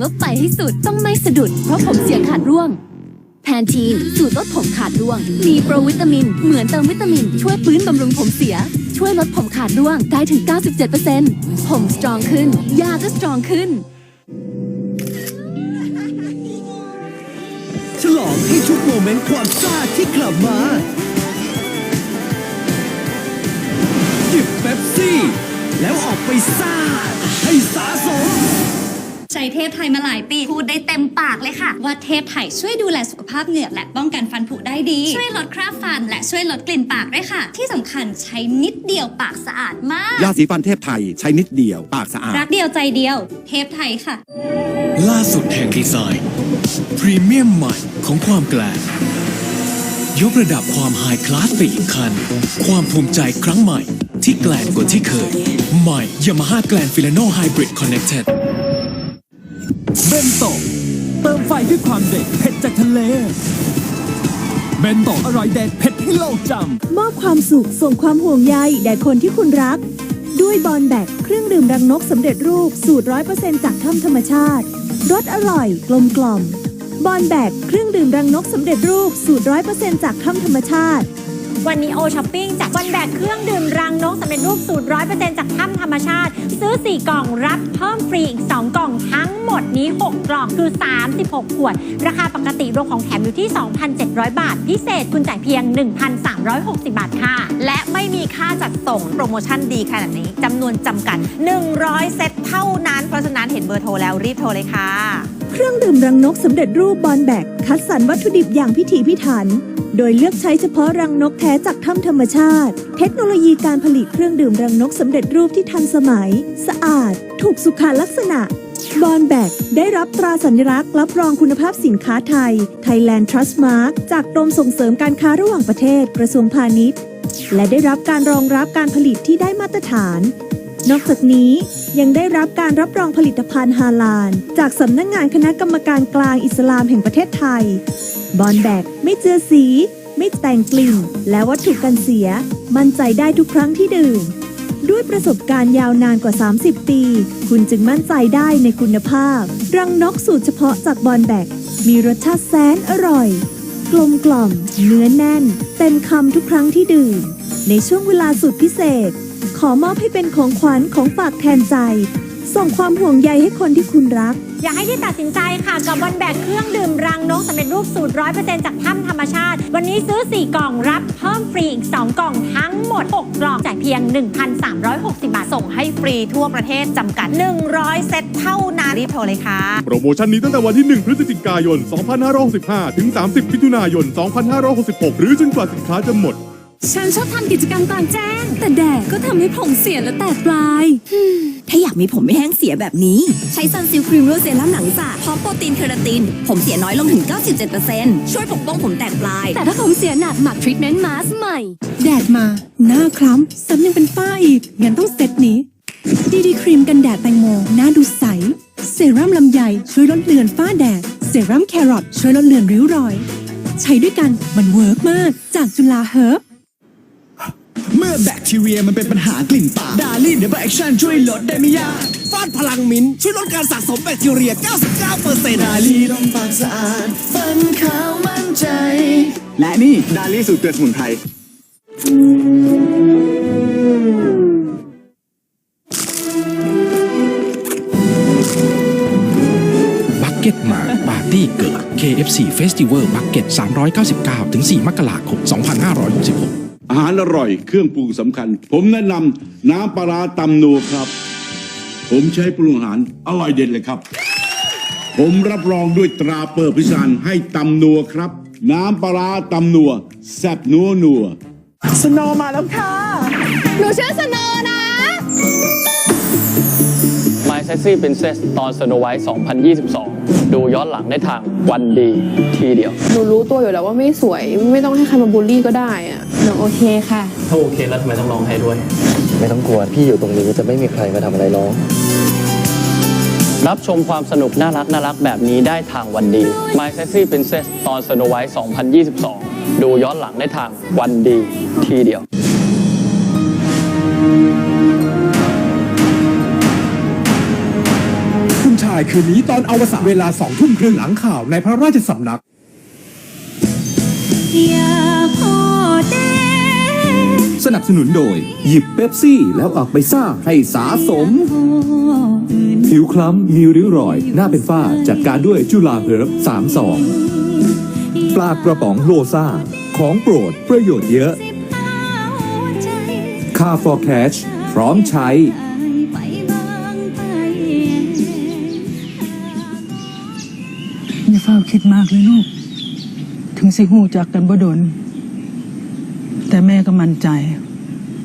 แล้วไปให้สุดต้องไม่สะดุด เพราะผมเสียขาดร่วง แพนทีนสูตรลดผมขาดร่วง มีโปรวิตามิน เหมือนเติมวิตามิน ช่วยฟื้นบำรุงผมเสีย ช่วยลดผมขาดร่วงได้ถึง 97%ผมสตรองขึ้น ยาก็สตรองขึ้น ฉลองให้ทุกโมเมนต์ความซ่าที่กลับมาจิบเป๊ปซี่ แล้วออกไปซ่าให้สาสม เทพไทยมาหลายปี พูดได้เต็มปากเลยค่ะ ว่าเทพไทยช่วยดูแลสุขภาพเหงือกและป้องกันฟันผุได้ดี ช่วยลดคราบฟัน และช่วยลดกลิ่นปากด้วยค่ะ ที่สำคัญใช้นิดเดียวปากสะอาดมาก ยาสีฟันเทพไทยใช้นิดเดียวปากสะอาด รักเดียวใจเดียว เทพไทยค่ะ ล่าสุดแห่งดีไซน์พรีเมียมใหม่ของความแกลนยกระดับความไฮคลาสไปอีกขั้นความภูมิใจครั้งใหม่ที่แกลนกว่าที่เคย ใหม่ Yamaha แกลน เบนโตะเติมไฟด้วยความเด็ดเผ็ดจากทะเล เบนโตะอร่อยเด็ดเผ็ดให้โลกจำมอบความสุขส่งความห่วงใยแด่คนที่คุณรัก ด้วยบอลแบกเครื่องดื่มรังนกสำเร็จรูปสูตรร้อยเปอร์เซ็นจากถ้ำธรรมชาติรสอร่อยกลมกล่อม บอลแบกเครื่องดื่มรังนกสำเร็จรูปสูตรร้อยเปอร์เซ็นจากถ้ำธรรมชาติ วันนี้โอช้อปปิ้งจากวันแบกเครื่องดื่มรังนกสำเร็จรูปสูตรร้อยเปอร์เซ็นต์จากถ้ำธรรมชาติ ซื้อ 4 กล่องรับเพิ่มฟรีอีก 2 กล่องทั้งหมดนี้ 6 กล่องคือ 36 ขวด ราคาปกติรวมของแถมอยู่ที่ 2,700 บาท พิเศษคุณจ่ายเพียง 1,360 บาทค่ะ และไม่มีค่าจัดส่งโปรโมชั่นดีขนาดนี้จำนวนจำกัด 100 เซตเท่านั้น เพราะฉะนั้นเห็นเบอร์โทรแล้วรีบโทรเลยค่ะ เครื่องดื่มรังนกสำเร็จรูปบอลแบกคัดสรรวัตถุดิบอย่างพิถีพิถัน โดยเลือกใช้เฉพาะรังนกแท้จากถ้ำธรรมชาติ เทคโนโลยีการผลิตเครื่องดื่มรังนกสำเร็จรูปที่ทันสมัย สะอาด ถูกสุขลักษณะบอลแบกได้รับตราสัญลักษณ์รับรองคุณภาพสินค้าไทย Thailand Trust Mark จากกรมส่งเสริมการค้าระหว่างประเทศกระทรวงพาณิชย์ และได้รับการรองรับการผลิตที่ได้มาตรฐาน นอกจากนี้ยังได้รับการรับรองผลิตภัณฑ์ฮาลาล จากสำนักงงานคณะกรรมการกลางอิสลามแห่งประเทศไทย บอลแบกไม่เจือสี ไม่แต่งกลิ่น และวัตถุกันเสีย มั่นใจได้ทุกครั้งที่ดื่ม ด้วยประสบการณ์ยาวนานกว่า 30 ปี คุณจึงมั่นใจได้ในคุณภาพ รังนกสูตรเฉพาะจากบอลแบกมีรสชาติแสนอร่อย กลมกล่อม เนื้อแน่น เต็มคำทุกครั้งที่ดื่ม ในช่วงเวลาสุดพิเศษ ขอมอบให้เป็นของขวัญของฝากแทนใจ ส่งความห่วงใยให้คนที่คุณรัก อยากให้ที่ตัดสินใจค่ะกับวันแบกเครื่องดื่มรังนกสำเร็จรูปสูตรร้อยเปอร์เซ็นต์จากถ้ำธรรมชาติ วันนี้ซื้อ 4 กล่องรับเพิ่มฟรีอีก 2 กล่องทั้งหมด 6 กล่องจ่ายเพียง 1,360 บาท ส่งส่งให้ฟรีทั่วประเทศจำกัด 100 เซตเท่านั้นรีบโทรเลยค่ะ โปรโมชั่นนี้ตั้งแต่วันที่ 1 พฤศจิกายน 2565 ถึง 30 มิถุนายน 2566 หรือจนกว่าสินค้าจะหมด ฉันชอบทำกิจกรรมกลางแจ้ง แต่แดดก็ทำให้ผมเสียและแตกปลาย ถ้าอยากมีผมไม่แห้งเสียแบบนี้ ใช้ซันซิลครีมโรเซรั่มหนังสระพร้อมโปรตีนเคราติน ผมเสียน้อยลงถึง 97%ช่วยปกป้องผมแตกปลาย แต่ถ้าผมเสียหนักหมักทรีทเมนต์มาสใหม่ แดดมา หน้าคล้ำซ้ำยังเป็นฝ้าอีกงั้นต้องเซตนี้ดีดีครีมกันแดดแตงโมหน้าดูใส เซรั่มลำไยช่วยลดเลือนฝ้าแดด เซรั่มแครอทช่วยลดเลือนริ้วรอย ใช้ด้วยกันมันเวิร์กมาก จากจุฬาเฮิร์บเมื่ อแบคทีเรียมันเป็นปัญหากลิ่นปากดาลี่เดบแอคชั่นช่วยลดได้ไม่ยากฟาดพลังมิ้นช่วยลดการสะสมแบคทีเรีย 99%ดาลี่ลมปากสะอาดฟันขาวมั่นใจ และนี่ดาลี่สูตรเกลือสมุนไพรบักเก็ตมาปาร์ตี้เกิด KFC Festival Bucket 399 ถึง 4 มกราคม 2566 อาหารอร่อยเครื่องปรุงสำคัญ ผมแนะนำน้ำปลาร้าตำนัวครับ ผมใช้ปรุงอาหารอร่อยเด็ดเลยครับ ผมรับรองด้วยตราเปิดพิสานให้ตำนัวครับ น้ำปลาร้าตำนัวแซ่บนัวนัว สโนว์มาแล้วค่ะ หนูชื่อสโนนะ Sexy Princess ตอน Snow White 2022 ดูย้อนหลังได้ทางวันดีทีเดียว หนูรู้ตัวอยู่แล้วว่าไม่สวย ไม่ต้องให้ใครมาบูลลี่ก็ได้อะหนูโอเคค่ะ ถ้าโอเคแล้วทำไมต้องร้องไห้ด้วย ไม่ต้องกลัวพี่อยู่ตรงนี้จะไม่มีใครมาทำอะไรน้องรับชมความสนุกน่ารักน่ารักแบบนี้ได้ทางวันดี My Sexy Princess ตอน Snow White 2022 ดูย้อนหลังได้ทางวันดีทีเดียว คุณชายายคืนนี้ตอนอวสานเวลาสองทุ่มครึ่งหลังข่าวในพระราชสำนักอย่าพอเด้สนับสนุนโดย หยิบเป๊ปซี่แล้วออกไปซ่าให้สาสม ผิวคล้ำมีริ้วรอย หน้าเป็นฝ้าจัดการด้วยจุลาเฮิร์บสามสองปลากระป๋องโลซ่า ของโปรดประโยชน์เยอะค่า for cash พร้อมใช้ ฝ้าคิดมากเลยลูก ถึงสิหูจากกันบ่ดน แต่แม่ก็มั่นใจ